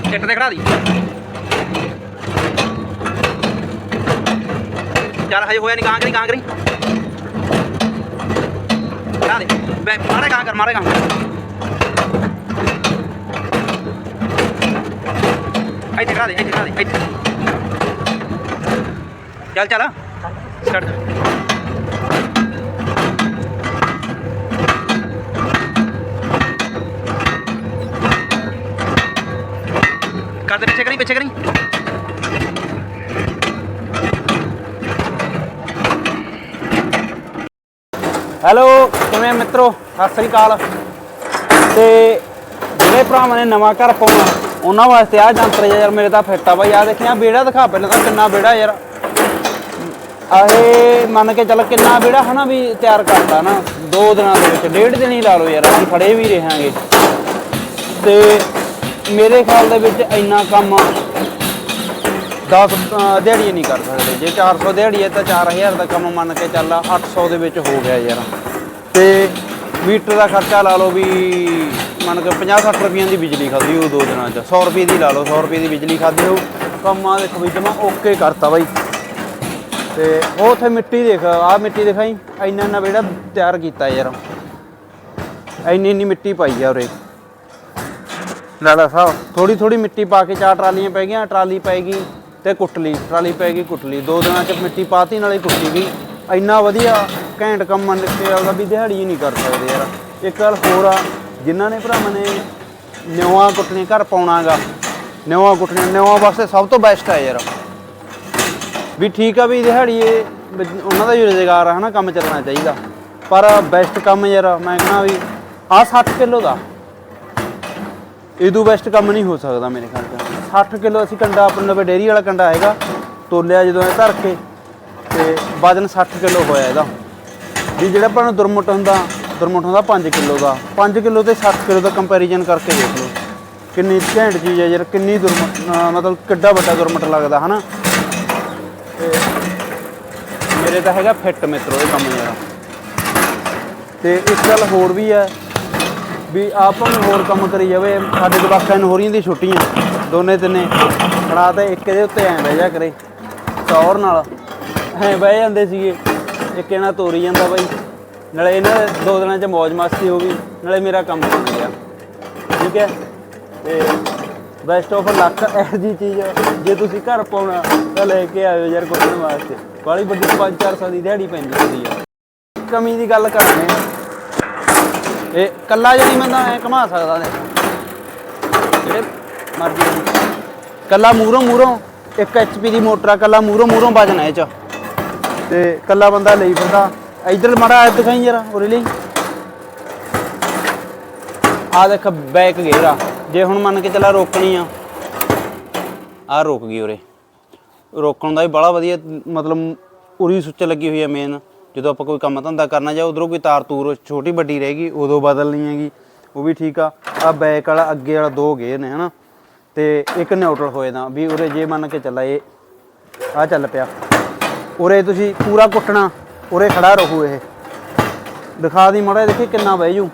Chit ਦੇ ਖੜਾ ਦੀ। ਚੱਲ ਹਜੇ ਹੋਇਆ ਨਹੀਂ ਗਾਂ ਕਰੀ ਗਾਂ ਕਰੀ ਖੜਾ ਦੇ। ਬੈ ਮਾਰੇ ਗਾਂ ਕਰ ਮਾਰੇ ਗਾਂ ਇੱਥੇ ਖੜਾ ਦੇ, ਇੱਥੇ ਖੜਾ ਦੇ, ਇੱਥੇ। ਚੱਲ ਚੱਲ। ਸਟਾਰਟ ਕਰ ਦੇ ਪਿੱਛੇ ਕਰੀ ਪਿੱਛੇ ਕਰੀ। ਹੈਲੋ, ਕਿਵੇਂ ਮਿੱਤਰੋ? ਸਤਿ ਸ੍ਰੀ ਅਕਾਲ। ਤੇ ਜਿਹੜੇ ਭਰਾਵਾਂ ਨੇ ਨਵਾਂ ਘਰ ਪਾਉਣਾ, ਉਹਨਾਂ ਵਾਸਤੇ ਆਹ ਜੰਤਰ ਯਾਰ ਮੇਰੇ ਤਾਂ ਫਿੱਟ ਆ ਬਾਈ। ਆ ਦੇਖਿਆ ਬੇੜਾ ਦਿਖਾ ਪਹਿਲਾਂ ਤਾਂ ਕਿੰਨਾ ਬੇੜਾ ਯਾਰ। ਆਹੇ ਮੰਨ ਕੇ ਚੱਲ ਕਿੰਨਾ ਬੇੜਾ ਹਨਾ ਵੀ ਤਿਆਰ ਕਰਦਾ ਨਾ। ਦੋ ਦਿਨਾਂ ਦੇ ਵਿੱਚ, ਡੇਢ ਦਿਨ ਹੀ ਲਾ ਲਓ ਯਾਰ, ਅਸੀਂ ਖੜੇ ਵੀ ਰਹਾਂਗੇ। ਤੇ ਮੇਰੇ ਖਿਆਲ ਦੇ ਵਿੱਚ ਇੰਨਾ ਕੰਮ 10 ਦਿਹਾੜੀ ਨਹੀਂ ਕਰ ਸਕਦੇ। ਜੇ 400 ਦਿਹਾੜੀ ਹੈ ਤਾਂ 4000 ਦਾ ਕੰਮ ਮੰਨ ਕੇ ਚੱਲ 800 ਦੇ ਵਿੱਚ ਹੋ ਗਿਆ ਯਾਰ। ਤੇ ਮੀਟਰ ਦਾ ਖਰਚਾ ਲਾ ਲਓ ਵੀ ਮੰਨ ਕੇ 50 60 ਰੁਪਈਆਂ ਦੀ ਬਿਜਲੀ ਖਾਦੀ ਉਹ ਦੋ ਦਿਨਾਂ ਚ। 100 ਰੁਪਏ ਦੀ ਲਾ ਲਓ 100 ਰੁਪਏ ਦੀ ਬਿਜਲੀ ਖਾਦੀ ਉਹ। ਕੰਮਾਂ ਦੇ ਖਵੀ ਜਮਾ ਓਕੇ ਕਰਤਾ ਬਾਈ। ਤੇ ਉਹ ਉੱਥੇ ਮਿੱਟੀ ਦੇਖ ਆ ਮਿੱਟੀ ਦਿਖਾਈ। ਇੰਨਾ ਇੰਨਾ ਬੇੜਾ ਤਿਆਰ ਕੀਤਾ ਯਾਰ। ਇੰਨੀ ਇੰਨੀ ਮਿੱਟੀ ਪਾਈ ਆ ਉਰੇ। ਲਾਲਾ ਸਾਹਿਬ। ਥੋੜੀ ਥੋੜੀ ਮਿੱਟੀ ਪਾ ਕੇ ਚਾਰ ਟਰਾਲੀਆਂ ਪੈ ਗਈਆਂ, ਟਰਾਲੀ ਪੈ ਗਈ ਤੇ ਕੁੱਟਲੀ, ਟਰਾਲੀ ਪੈ ਗਈ ਕੁੱਟਲੀ। ਦੋ ਦਿਨਾਂ ਚ ਮਿੱਟੀ ਪਾਤੀ, ਨਾਲੇ ਕੁੱਟੀ ਗਈ। ਇੰਨਾ ਵਧੀਆ ਘੈਂਟ ਕੰਮ ਮੰਨ ਕੇ ਆਉਂਦਾ ਵੀ ਦਿਹਾੜੀ ਹੀ ਨਹੀਂ ਕਰ ਸਕਦੇ ਯਾਰ। ਇੱਕ ਗੱਲ ਹੋਰ ਆ, ਜਿਨ੍ਹਾਂ ਨੇ ਭਰਾਵਾਂ ਨੇ ਨਿਉਆਂ ਕੁੱਟਣੀ ਘਰ ਪਾਉਣਾਗਾ ਨਿਉਆਂ ਕੁੱਟਣੀ ਨਿਉਆਂ ਵਾਸਤੇ ਸਭ ਤੋਂ ਬੈਸਟ ਹੈ ਯਾਰ। ਵੀ ਠੀਕ ਆ ਵੀ ਦਿਹਾੜੀ ਉਹਨਾਂ ਦਾ ਹੀ ਰੁਜ਼ਗਾਰ ਆ, ਹਨਾ, ਕੰਮ ਚੱਲਣਾ ਚਾਹੀਦਾ। ਪਰ ਬੈਸਟ ਕੰਮ ਯਾਰ, ਮੈਂ ਕਹਿੰਦਾ ਵੀ ਆ 60 ਕਿਲੋ ਦਾ। ਇਦੋਂ ਬੈਸਟ ਕੰਮ ਨਹੀਂ ਹੋ ਸਕਦਾ ਮੇਰੇ ਖਿਆਲ ਚ। 60 ਕਿਲੋ ਅਸੀਂ ਕੰਡਾ, ਆਪਣੇ ਲਵੇ ਡੇਰੀ ਵਾਲਾ ਕੰਡਾ ਹੈਗਾ ਤੋਲਿਆ ਜਦੋਂ ਇਹ ਧਰ ਕੇ, ਤੇ ਵਜਨ 60 ਕਿਲੋ ਹੋਇਆ ਇਹਦਾ। ਵੀ ਜਿਹੜਾ ਆਪਾਂ ਨੂੰ ਦੁਰਮਟ ਹੁੰਦਾ ਦੁਰਮੁੱਟ ਹੁੰਦਾ 5 ਕਿਲੋ ਦਾ। 5 ਕਿਲੋ ਤੇ 60 ਕਿਲੋ ਦਾ ਕੰਪੈਰੀਜ਼ਨ ਕਰਕੇ ਦੇਖ ਲਓ। ਕਿੰਨੀ ਘੈਂਟ ਚੀਜ਼ ਹੈ ਯਾਰ, ਕਿੰਨੀ ਦੁਰਮਟ ਮਤਲਬ ਕਿੱਡਾ ਵੱਡਾ ਦੁਰਮੁੱਟ ਲੱਗਦਾ, ਹਨਾ? ਤੇ ਮੇਰੇ ਤਾਂ ਹੈਗਾ ਫਿੱਟ ਮਿੱਤਰੋ, ਇਹ ਕੰਮ ਯਾਰ ਤੇ ਇੱਕ ਗੱਲ ਹੋਰ ਵੀ ਹੈ ਵੀ ਆਪਾਂ ਨੂੰ ਹੋਰ ਕੰਮ ਕਰੀ ਜਾਵੇ, ਸਾਡੇ ਜਵਾਕਾਂ ਨੂੰ ਹੋਰੀਆਂ ਦੀ ਛੁੱਟੀਆਂ, ਦੋਨੇ ਤਿੰਨੇ। ਬਣਾ ਤਾਂ ਇੱਕ ਦੇ ਉੱਤੇ ਐਂ ਬਹਿ ਜਾ ਕਰੇ ਟੌਰ ਨਾਲ। ਐਂ ਬਹਿ ਜਾਂਦੇ ਸੀਗੇ, ਇੱਕ ਇਹਨਾਂ ਤੋਰੀ ਜਾਂਦਾ ਬਾਈ। ਨਾਲੇ ਇਹਨਾਂ ਦੇ ਦੋ ਦਿਨਾਂ ਚ ਮौज ਮਸਤੀ ਹੋ ਗਈ, ਨਾਲੇ ਮੇਰਾ ਕੰਮ ਹੋ ਗਿਆ। ਠੀਕ ਹੈ? ਤੇ ਬੈਸਟ ਆਫ ਲੱਕ ਇਹ ਜੀ ਚੀਜ਼ ਹੈ, ਜੇ ਤੁਸੀਂ ਘਰ ਪਾਉਣਾ, ਤਾਂ ਲੈ ਕੇ ਆਇਓ ਯਾਰ ਕੁੱਟਣ ਵਾਸਤੇ। ਬਾਲੀ ਵੱਡੀ 5-400 ਦੀ ਦਿਹਾੜੀ ਪੈਂਦੀ ਹੁੰਦੀ ਆ। ਕਮੀ ਦੀ ਗੱਲ ਕਰਾਂਗੇ ਇਹ ਕੱਲਾ ਜਾਨੀ ਬੰਦਾ ਐ ਕਮਾ ਸਕਦਾ ਨੇ। ਜਿਹੜੇ ਮਰਜ਼ੀ ਕੱਲਾ ਮੂਰੋਂ ਮੂਰੋਂ 1 ਐਚਪੀ ਦੀ ਮੋਟਰ ਆ, ਕੱਲਾ ਮੂਰੋਂ ਮੂਰੋਂ ਵਜਨ ਇਹ ਚ। ਤੇ ਕੱਲਾ ਬੰਦਾ ਲਈ ਫਿਰਦਾ। ਇਧਰ ਮਾੜਾ ਐ ਦਿਖਾਈ ਜਰਾ, ਉਰੇ ਲਈ। ਆ ਦੇਖ, ਬੈਕ ਗੇਅਰ ਆ। ਜੇ ਹੁਣ ਮੰਨ ਕੇ ਚੱਲਾ ਰੋਕਣੀ ਆ। ਆ ਰੁਕ ਗਈ ਉਰੇ। ਰੋਕਣ ਦਾ ਵੀ ਬੜਾ ਵਧੀਆ, ਮਤਲਬ ਉਰੀ ਸੁੱਚ ਲੱਗੀ ਹੋਈ ਹੈ ਮੇਨ ਜਦੋਂ ਆਪਾਂ ਕੋਈ ਕੰਮ ਧੰਦਾ ਕਰਨਾ ਜਾਂ ਉਧਰੋਂ ਕੋਈ ਤਾਰ ਤੂਰ ਛੋਟੀ ਵੱਡੀ ਰਹਿ ਗਈ, ਉਦੋਂ ਬਦਲਣੀ ਹੈਗੀ। ਉਹ ਵੀ ਠੀਕ ਆ। ਆ ਬੈਕ ਵਾਲਾ ਅੱਗੇ ਵਾਲਾ ਦੋ ਗੇਅਰ ਨੇ, ਹਨਾ? ਤੇ ਇੱਕ ਨਿਊਟਰਲ ਹੋਏ ਦਾ ਵੀ ਉਰੇ ਜੇ ਮੰਨ ਕੇ ਚੱਲਾ ਇਹ ਆ ਚੱਲ ਪਿਆ। ਉਰੇ ਤੁਸੀਂ ਪੂਰਾ ਕੁੱਟਣਾ, ਉਰੇ ਖੜਾ ਰਹੂ ਇਹ। ਦਿਖਾ ਦੀ ਮੜਾ ਦੇਖੀ ਕਿੰਨਾ ਬਹਿ ਜੂ।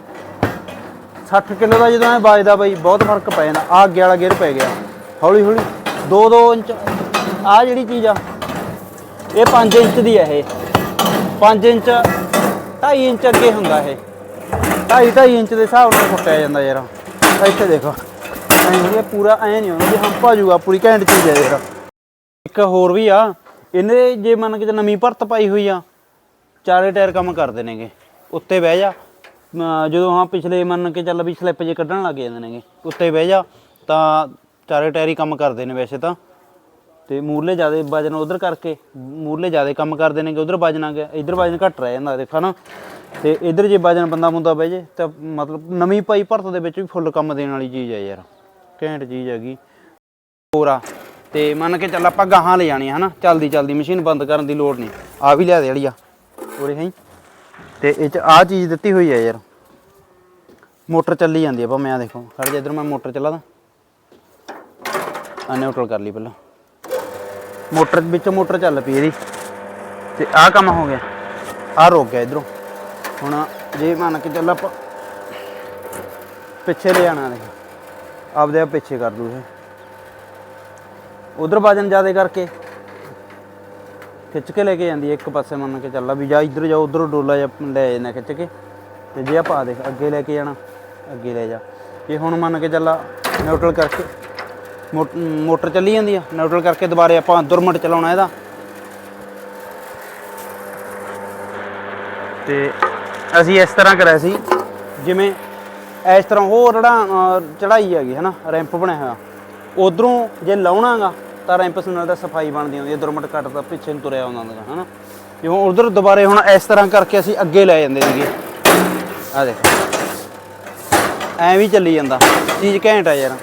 60 ਕਿਲੋ ਦਾ ਜਦੋਂ ਐ ਵੱਜਦਾ ਬਈ, ਬਹੁਤ ਫ਼ਰਕ ਪੈ ਜਾਂਦਾ। ਆ ਅੱਗੇ ਵਾਲਾ ਗੇਅਰ ਪੈ ਗਿਆ। ਹੌਲੀ ਹੌਲੀ। 2-2 ਇੰਚ ਆ ਜਿਹੜੀ ਚੀਜ਼ ਆ, ਇਹ 5 ਇੰਚ ਦੀ ਹੈ ਇਹ। 5 ਇੰਚ 2.5 ਇੰਚ ਅੱਗੇ ਹੁੰਦਾ ਇਹ। 2.5 2.5 ਇੰਚ ਦੇ ਹਿਸਾਬ ਨਾਲ ਕੁੱਟਿਆ ਜਾਂਦਾ ਯਾਰ। ਇੱਥੇ ਦੇਖੋ। ਐਂ ਵਧੀਆ ਪੂਰਾ ਐਂ ਨਹੀਂ ਹੁੰਦਾ ਵੀ ਹੰਪਾ ਜੂਗਾ ਪੂਰੀ ਘੈਂਟ ਚੀਜ਼ ਹੈ ਯਾਰ। ਇੱਕ ਹੋਰ ਵੀ ਆ, ਇਹਨੇ ਜੇ ਮੰਨ ਕੇ ਨਵੀਂ ਭਰਤ ਪਾਈ ਹੋਈ ਆ, ਚਾਰੇ ਟਾਇਰ ਕੰਮ ਕਰਦੇ ਨੇਗੇ। ਉੱਤੇ ਬਹਿ ਜਾ ਜਦੋਂ ਹਾਂ ਪਿਛਲੇ ਮੰਨ ਕੇ ਚੱਲ ਵੀ ਸਲਿੱਪ ਜੇ ਕੱਢਣ ਲੱਗ ਜਾਂਦੇ ਨੇਗੇ, ਉੱਤੇ ਬਹਿ ਜਾ, ਤਾਂ ਚਾਰੇ ਟਾਇਰ ਹੀ ਕੰਮ ਕਰਦੇ ਨੇ ਵੈਸੇ ਤਾਂ। ਤੇ ਮੂਰਲੇ ਜ਼ਿਆਦਾ ਵਜਨ ਉਧਰ ਕਰਕੇ, ਮੂਰਲੇ ਜ਼ਿਆਦਾ ਕੰਮ ਕਰਦੇ ਨੇ ਕਿ ਉਧਰ ਵਜਨ ਆ ਗਿਆ, ਇਧਰ ਵਜਨ ਘੱਟ ਰਹਿ ਜਾਂਦਾ ਦੇਖੋ ਨਾ। ਤੇ ਇਧਰ ਜੇ ਵਜਨ ਬੰਦਾ ਮੁੰਦਾ ਬਹਿ ਜੇ, ਤਾਂ ਮਤਲਬ ਨਵੀਂ ਪਾਈ ਭਰਤ ਦੇ ਵਿੱਚ ਵੀ ਫੁੱਲ ਕੰਮ ਦੇਣ ਵਾਲੀ ਚੀਜ਼ ਹੈ ਯਾਰ, ਘੈਂਟ ਚੀਜ਼ ਹੈਗੀ। ਹੋਰ ਆ, ਤੇ ਮੰਨ ਕੇ ਚੱਲ ਆਪਾਂ ਗਾਹਾਂ ਲੈ ਜਾਣੀ ਹੈ ਹਨਾ? ਚੱਲਦੀ ਚੱਲਦੀ ਮਸ਼ੀਨ ਬੰਦ ਕਰਨ ਦੀ ਲੋੜ ਨਹੀਂ, ਆ ਵੀ ਲਿਆ ਦੇ ਵਾਲੀ ਆ। ਉਰੇ ਹੈ। ਤੇ ਇਹ ਚ ਆ ਚੀਜ਼ ਦਿੱਤੀ ਹੋਈ ਹੈ ਯਾਰ। ਮੋਟਰ ਚੱਲੀ ਜਾਂਦੀ ਆ ਭਾਵੇਂ ਆ ਦੇਖੋ, ਖੜ ਜਾ ਇਧਰ, ਮੈਂ ਮੋਟਰ ਚਲਾਦਾ। ਆ ਨਿਊਟਰਲ ਕਰ ਲਈ ਪਹਿਲਾਂ। ਮੋਟਰ ਵਿੱਚੋਂ ਮੋਟਰ ਚੱਲ ਪਈ ਇਹਦੀ। ਤੇ ਆਹ ਕੰਮ ਹੋ ਗਿਆ। ਆਹ ਰੁਕ ਗਿਆ ਇਧਰੋਂ। ਹੁਣ ਜੇ ਮੰਨ ਕੇ ਚੱਲ ਆਪਾਂ ਪਿੱਛੇ ਲੈ ਆਣਾ ਦੇਖ ਆਪਦੇ ਆਪ ਪਿੱਛੇ ਕਰ ਦੂ ਇਹ। ਉਧਰ ਵਜਨ ਜ਼ਿਆਦਾ ਕਰਕੇ ਖਿੱਚ ਕੇ ਲੈ ਕੇ ਜਾਂਦੀ ਇੱਕ ਪਾਸੇ ਮੰਨ ਕੇ ਚੱਲਾ। ਵੀ ਜਾ ਇੱਧਰ ਜਾ ਉਧਰ ਡੋਲਾ ਜਾਂ ਲੈ ਜਾਣਾ ਖਿੱਚ ਕੇ। ਤੇ ਜੇ ਆਪਾਂ ਦੇਖ, ਅੱਗੇ ਲੈ ਕੇ ਜਾਣਾ, ਅੱਗੇ ਲੈ ਜਾ। ਇਹ ਹੁਣ ਮੰਨ ਕੇ ਚੱਲਾ ਨਿਊਟਰਲ ਕਰਕੇ ਮੋਟਰ ਚੱਲੀ ਜਾਂਦੀ ਆ ਨਿਊਟਰਲ ਕਰਕੇ ਦੁਬਾਰੇ ਆਪਾਂ ਦੁਰਮਟ ਚਲਾਉਣਾ ਇਹਦਾ। ਤੇ ਅਸੀਂ ਇਸ ਤਰ੍ਹਾਂ ਕਰਿਆ ਸੀ, ਜਿਵੇਂ ਇਸ ਤਰ੍ਹਾਂ ਉਹ ਜਿਹੜਾ ਚੜਾਈ ਹੈਗੀ, ਹਨਾ ਰੈਂਪ ਬਣਿਆ ਹੋਇਆ। ਉਧਰੋਂ ਜੇ ਲਾਉਣਾਗਾ, ਤਾਂ ਰੈਂਪ ਨਾਲ ਤਾਂ ਸਫ਼ਾਈ ਬਣਦੀ ਹੁੰਦੀ ਹੈ ਦੁਰਮਟ ਕੱਟ ਤਾਂ ਪਿੱਛੇ ਨੂੰ ਤੁਰਿਆ ਆਉਂਦਾ ਹੁੰਦਾ ਹਨਾ। ਤੇ ਹੁਣ ਉਧਰ ਦੁਬਾਰੇ ਹੁਣ ਇਸ ਤਰ੍ਹਾਂ ਕਰਕੇ ਅਸੀਂ ਅੱਗੇ ਲੈ ਜਾਂਦੇ ਸੀਗੇ। ਆ ਦੇਖ। ਐਂ ਵੀ ਚੱਲੀ ਜਾਂਦਾ। ਚੀਜ਼ ਘੈਂਟ ਆ ਯਾਰ।